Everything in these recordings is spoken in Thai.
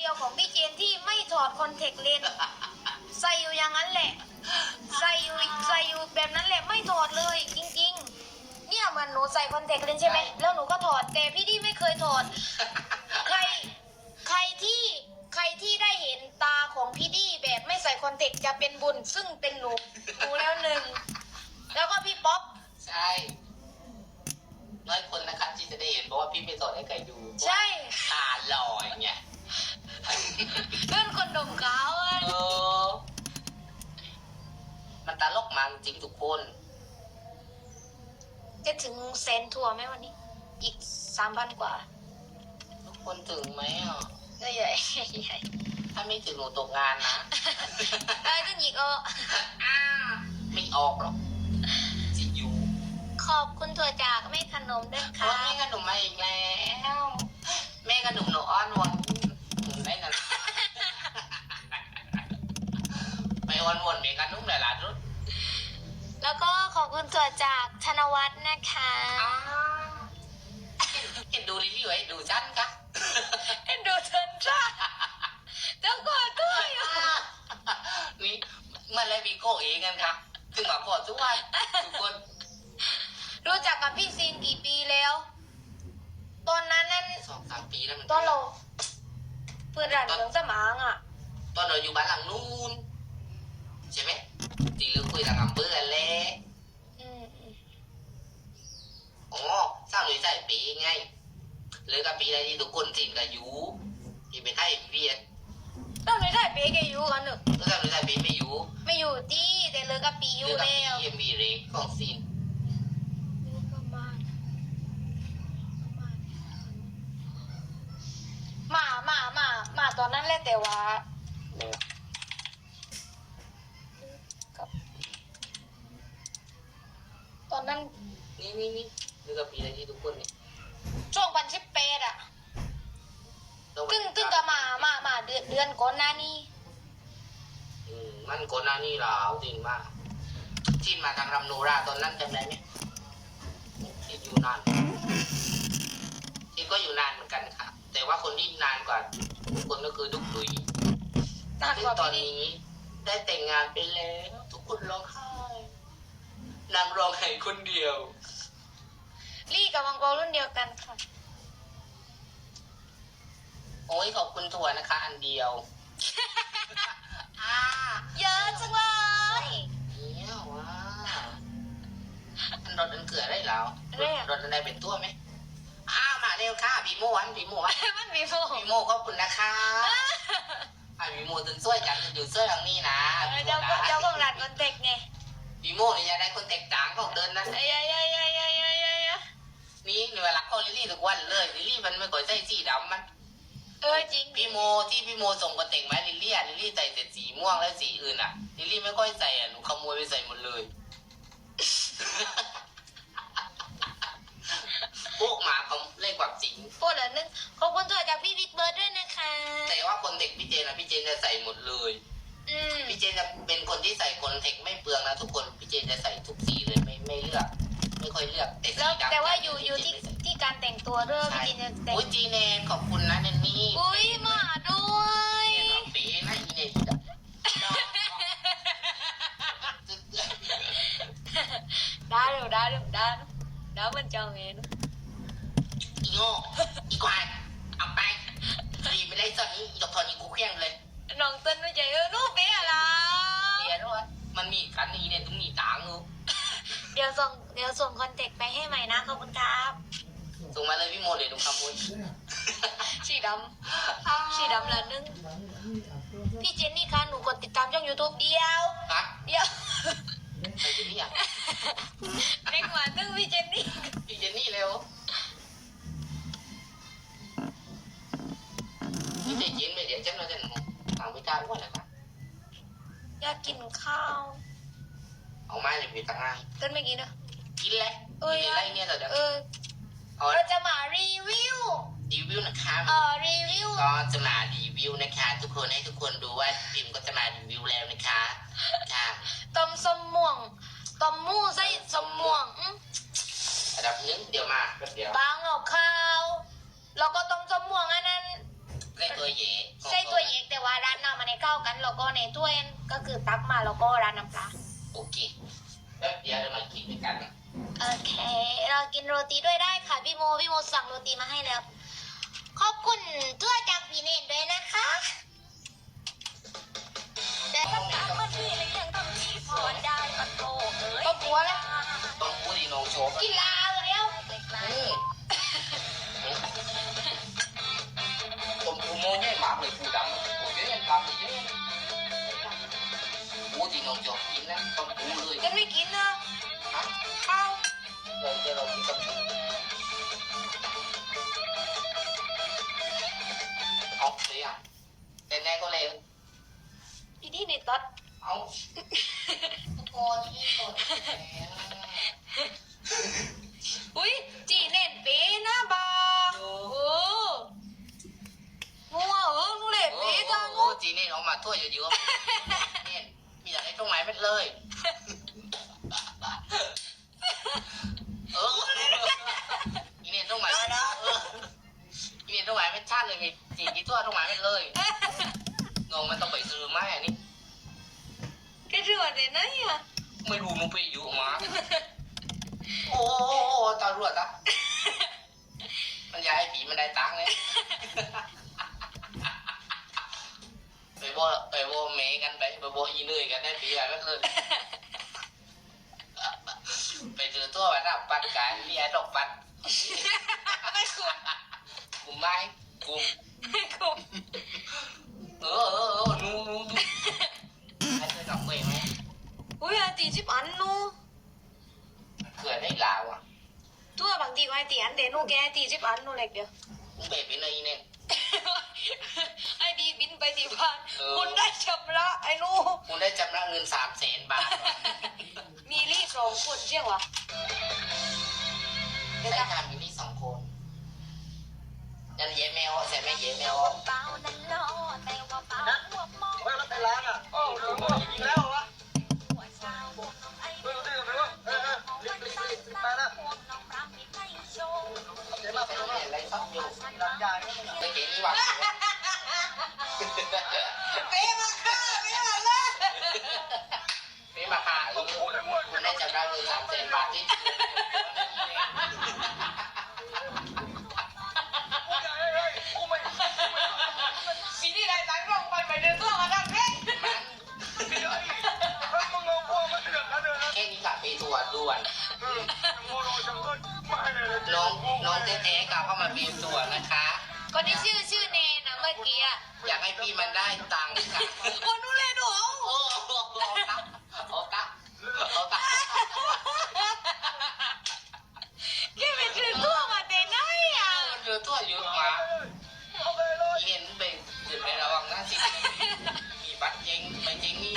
เดียวของพี่เจนที่ไม่ถอดคอนแทคเลนส์ใส่อยู่อย่างนั้นแหละ ใส่อยู่ใส่อยู่แบบนั้นแหละไม่ถอดเลยจริง ๆ เนี่ยเหมันหนูใส่คอนแทคเลนส์ใช่ไหมแล้วหนูก็ถอดแต่พี่ดีไม่เคยถอด ใครใครที่ใครที่ได้เห็นตาของพี่ดีแบบไม่ใส่คอนแทคจะเป็นบุญ ซึ่งเป็นหนูหนูแล้วหนึ่งแล้วก็พี่ป๊อปใช่น้อยคนนะครับที่จะได้เห็นเพราะว่าพี่ไม่สอนให้ใครดูใช่ตาลอยไงเพื่อ นคนดมขาวอะเออ มันตลกมันจริงทุกคน จะถึงเซนทัวร์ไหมวันนี้ อีกสามพันกว่าทุกคนถึงไหมอะ ใหญ่ใหญ่ใหญ่ถ้าไม่ถึงหนูตกงานนะได้ขึ้นอีกเอออ้าไม่ออกหรอกจะอยู่ขอบคุณถั่วจากแม่ขนมด้วยเพค่ะราะแม่ขนมมาอีกแล้ว แม่ขนมหนูอ้อนวอนหนูได้นั่นไปอ้อนวอนแม่ขนมหลายๆรุ่น แล้วก็ ขอบคุณถั่วจากธนวัฒน์นะคะเห็นดูรีวิวไว้ดูชั้นกะเอ็นดูเทินจ้าแล้วก็ด้วยอะนี่มันเลยมีโก้เองกันค่ะถึงมาพอทุกวันทุกคนรู้จักกับพี่ซีนกี่ปีแล้ว ตอนนั้นนั่นสองสามปีแล้วมันตอนเราเปิดร้านเมืองสมางอะ ตอนเราอยู่บ้านหลังนู้นใช่ไหมตีเรื่องคุยทางอำเภอแหละอืมอืม อ๋อสร้างหน่วยใส่ปีไงเลยกับปีอะไรที่ทุกคนสินกับยูที่ไปไทยเวียนต้องไม่ได้เป๊กอายุกันหนึ่งก็สร้างหน่วยใส่ปีไม่อยู่ไม่อยู่ที่แต่เลยกับปีอเลืยู่อกกับแล้ปีวเอ็มบีเรของซีนประมาณมามามามาตอนนั้นแหละแต่ว่ากับตอนนั้นนี่นี่นี่ เลือกกับปีอะไรที่ทุกคนเนี่ยช่วงพันสิบแปดอะต้องตึ้งตึ้งก็มามามาเดือนเดือนก่อนหน้านี้ อืมมันก่อนหน้านี้เราจริงมากชินมาทางรำโนราตอนนั้นจำได้ไหมที่อยู่นานที่ก็อยู่นานเหมือนกันค่ะ แต่ว่าคนที่นานกว่าทุกคนก็คือดุกดุยนานซึ่กงว่าตอนพี่ดินี้ได้แต่งงานไปแล้ว ทุกคนร้องไห้นางร้องไห้คนเดียว ลี่กับมังกรรุ่นเดียวกันค่ะ โอ้ยขอบคุณถั่วนะคะ อันเดียวอ่าเยอะจังเลยเนี่ยว้าอันรถอันเกลือได้แล้วอะไรอะรถอันใดเป็นตัวไหมอ้าวมาเร็วค่ะพี่โมวันพี่โมวันมันมีโฟพี่โมขอบคุณนะคะอะพี่โมถึงช่วยกันอยู่ช่วยทางนี้นะพี่โมเจ้านะเจ้าของร้านคอนเทคไงพี่โมนี่จะได้คนแตกต่างของเดินนะไอ้ไลาเข้าลิลลี่ทุกวันเลยลิลลี่มันไม่ก่อยใส่สีดำมัน เออจริงพี่โมที่พี่โมส่งกระเต่งมาลิลลี่อะลิลลี่ใส่แต่สีม่วงและสีอื่นอะลิลลี่ไม่ค่อยใส่อะหนูขโมยไปใส่หมดเลยพวกหมาเขาเล่นความจริง พูดเหรอนึงขอบคุณตัวจากพี่บิ๊กเบิร์ดด้วยนะคะ แต่ว่าคนเด็กพี่เจนนะพี่เจนจะใส่หมดเลย อืมพี่เจนจะเป็นคนที่ใส่คนเทคไม่เปลืองนะทุกคนพี่เจนจะใส่ทุกสีเลยไม่ไม่เลือก ไม่ค่อยเลือกแต่สีแล้วดำแต่ว่าอยู่อยู่พี่ที่เจนไม่ใส่ที่ การแต่งตัวด้วยใช่พี่จินจะแต่งอุ้ยจีแนนขอบคุณนะแนนนี่อุ้ยมาด้วยเจนหลับปีนะอีเนนจ้ะได้เร็วได้เร็วได้เร็วได้มันเจ้าเมนู อีโง่อีควายเอาไปรีไม่ได้สอนนี้อีดอกทอนอีกูเครียงเลย น้องเต้นไม่ใจเออรูปเปี้ยละ เรียนว่ามันมีกันอีเนี่ยต้องมีตางงู เดี๋ยวส่งเดี๋ยวส่งคอนแทคไปให้ใหม่นะขอบคุณครับ ส่งมาเลยพี่โมเดี๋ยวหนูขโมย สี ดำสีดำละนึงพี่เจนนี่คะหนูกดติดตามช่อง YouTube เดียว ฮะเดียวใครจะนี่อะเด็กหวานนึงพี่เจนนี่พี่เจนนี่เร็วพี่เจนยินไม่เดี๋ยวฉันเราจะหนูฟังไม่ได้ว่าอะไรครับอยากกินข้าวเอาไม้เลยพี่ตั้งไงเต้นไม่กินเนอะกินเลยเอ้ยกินอะไรเนี่ยเดี๋ยวเออเอา เราจะมารีวิว รีวิวนะคะเออรีวิวก็จะมารีวิวนะคะ ทุกคนให้ทุกคนดูว่าพิมก็จะมารีวิวแล้วนะคะค่ะต้มส้มม่วงต้มหมูใส่ส้มม่วงอื้อระดับหนึงเดี๋ยวมาแป๊บเดียวบางเอาข้าวแล้วก็ต้มส้มม่วงอันนั้นเล่นตัวเหย่ใส่ากันแล้วก็ในถ้วยก็คือตักมาแล้วก็ราดน้ำปลาโอเคแป๊บเดียวจะมากินด้วยกันนะโอเค เรากินโรตีด้วยได้ค่ะพี่โมพี่โมสั่งโรตีมาให้แล้ว ขอบคุณถ้วยจากพี่เนนด้วยนะคะแต่ต้องมีต้องก็กลัวแล้วต้องพูดดีน้องโชว์กีฬาเลยแล้วอืมผมกูโม่เนี่ยหมาเลยกูดำกูเยอะทำเยอะพูดดีน้องโชว์กินนะต้องพูดเลยจะไม่กินเนอะ ชาติเลยมีจีกี่ตัวตรงไหนไม่เลยงงมันต้องไปซื้อไหมอันนี้แกเรือเด่นนะเนี่ยไม่รู้มึงไปอยู่มาโอ้โหตำรวจอะมันย้ายผีมันได้ตังค์เลย แกให้ตีชิบอันนูเล็กเดียวมึงเบรไปเลยเนี่ย ไอ้ดีบินไปที่บ้านเออ คุณได้ชำระไอ้นูคุณได้จำระเงินสามแสนบาทมีรี่สองคนเชี่ยววะเดี๋ยวได้จะทำอยู่ที่สองคนยันเย้แมวใส่ไม่เย้แมวว่าเราไปร้านอะโอ้โห คุณได้จำระเงินสามแสนบาทที่กูใหญ่เฮ้ยกูไม่ปีที่ไรตังค์ลงไปไปเดินตัวมาดังเพ่งมันเดี๋ยวดิถ้ามึงเอาพวกมันเดือดแล้วเดือดนะแค่นี้กับไปตรวจด่วนเออโมโนจังเลยไม่เลยน้องน้องเจ๊ๆกลับเข้ามาปีตรวจนะคะ คนที่ชื่อชื่อเนนะเมื่อกี้อะอยากให้พี่มันได้ตังค์ค่ะคนนู้นเลยหนูโอ้โหเอาตังค์เอาตังค์เอาตังค์ แกไปซื้อตัวมาแต่ไหนอะ มันเดื อยู่หมาเอาไปเลยอีเนี่ยวไประวังหน้าสิมีบัตรเจงไปเจงนี่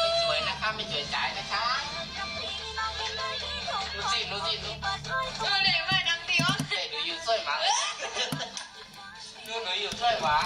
ไม่สวยนะคะไม่สวยจ่ายนะคะดูสิดูสิดูเออเด็กไม่ดังตีวะเด็กหนูอยู่ช่วยหมาดูหนูอยู่ช่วยหมา